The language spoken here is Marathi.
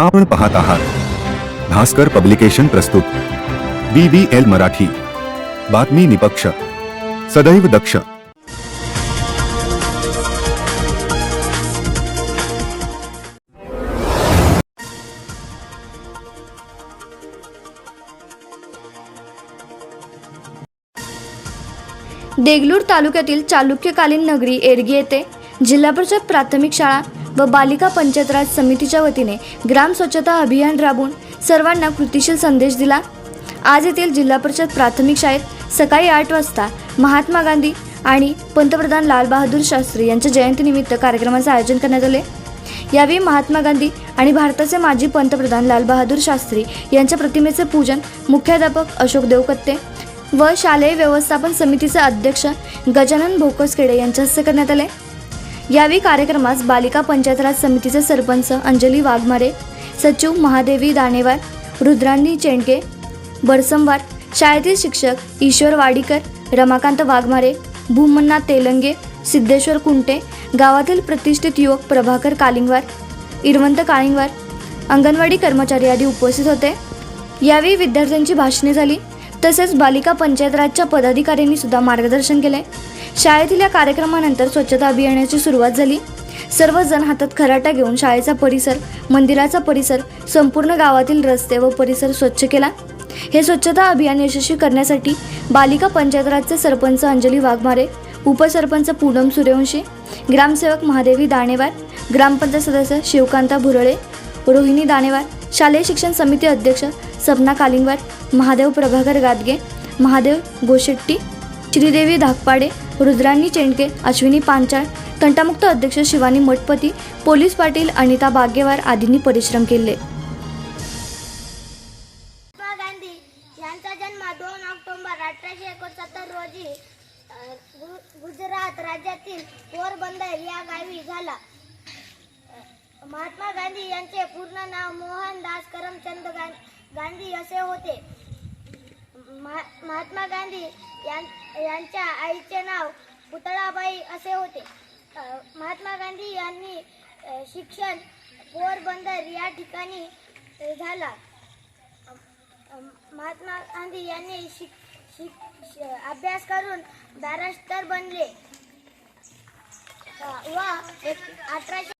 आपण पाहत आहात. भास्कर पब्लिकेशन प्रस्तुत. B B L Marathi. बातमी निपक्ष. सदैव दक्ष. देगलूर तालुक्यातील चालुक्यकालीन नगरी एरगी येथे जिल्हा परिषद प्राथमिक शाळा व बालिका पंचायत राज समितीच्या वतीने ग्राम स्वच्छता अभियान राबवून सर्वांना कृतिशील संदेश दिला. आज येथील जिल्हा परिषद प्राथमिक शाळेत सकाळी आठ वाजता महात्मा गांधी आणि पंतप्रधान लालबहादूर शास्त्री यांच्या जयंतीनिमित्त कार्यक्रमाचे आयोजन करण्यात आले. यावेळी महात्मा गांधी आणि भारताचे माजी पंतप्रधान लालबहादूर शास्त्री यांच्या प्रतिमेचे पूजन मुख्याध्यापक अशोक देवकत्ते व शालेय व्यवस्थापन समितीचे अध्यक्ष गजानन भोकसखेडे यांच्या हस्ते करण्यात आले. यावेळी कार्यक्रमास बालिका पंचायत राज समितीचे सरपंच अंजली वाघमारे सचिव महादेवी दाणेवार रुद्रांनी चेंडके बरसमवार शाळेतील शिक्षक ईश्वर वाडीकर रमाकांत वाघमारे भूमन्ना तेलंगे सिद्धेश्वर कुंटे गावातील प्रतिष्ठित युवक प्रभाकर कालिंगवार इरवंत काळिंगवार अंगणवाडी कर्मचारी आदी उपस्थित होते. यावेळी विद्यार्थ्यांची भाषणे झाली. तसेच बालिका पंचायत राजच्या पदाधिकाऱ्यांनी सुद्धा मार्गदर्शन केले शाळेतील या कार्यक्रमानंतर स्वच्छता अभियानाची सुरुवात झाली. सर्वजण हातात खराटा घेऊन शाळेचा परिसर मंदिराचा परिसर संपूर्ण गावातील रस्ते व परिसर स्वच्छ केला. हे स्वच्छता अभियान यशस्वी करण्यासाठी बालिका पंचायत राजचे सरपंच अंजली वाघमारे उपसरपंच पूनम सूर्यवंशी ग्रामसेवक महादेवी दाणेवार ग्रामपंचायत सदस्य शिवकांता भुरळे रोहिणी दाणेवार शालेय शिक्षण समिती अध्यक्ष सपना कालिंगवार महादेव प्रभाकर गादगे महादेव गोशेट्टी श्रीदेवी धाकपाडे रुद्रांनी चेंडके अश्विनी पांचाळ तंटामुक्त अध्यक्ष शिवानी मठपती पोलीस पाटील अनिता बागेवार आदींनी परिश्रम केले. महात्मा गांधी यांचा जन्म दोन ऑक्टोबर अठराशे एकोणसत्तर रोजी गुजरात राज्यातील पोरबंदर या गावी झाला. महात्मा गांधी यांचे पूर्ण नाव मोहनदास करमचंद गांधी असे होते. महा- महात्मा गांधी यां- यांच्या आईचे नाव पुतळाबाई असे होते. महात्मा गांधी यांनी शिक्षण पोरबंदर या ठिकाणी झाला. महात्मा गांधी यांनी शिक शिक श- अभ्यास करून बॅरिस्टर बनले. व अठराशे